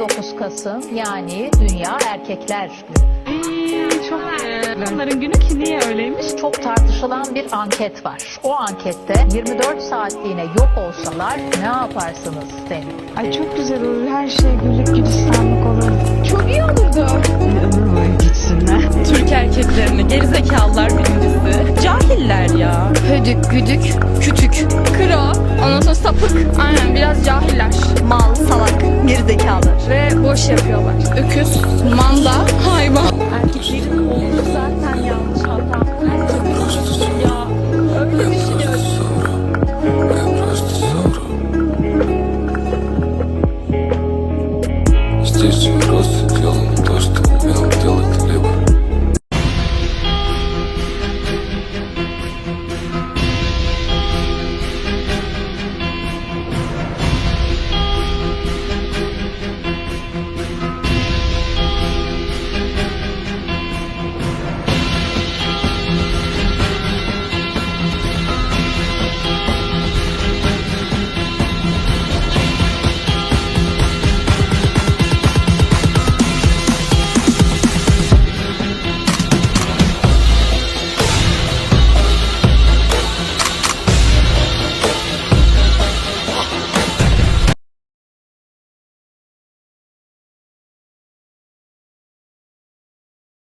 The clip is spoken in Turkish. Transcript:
19 Kasım yani Dünya Erkekler Günü. Çok Onların günü ki niye öyleymiş? Çok tartışılan bir anket var. O ankette 24 saatliğine yok olsalar ne yaparsınız deniyor. Ay çok güzel olur. Her şey güllük gülistanlık olur. Çok iyi olurdu. Ömür boyu gitsinler. Türk erkeklerini gerizekalılar birincisi. Cahiller ya. Hödük, güdük, kütük, kro, ondan sonra sapık. Aynen biraz cahiller. Mal, salak, yapıyorlar. Öküz, manda,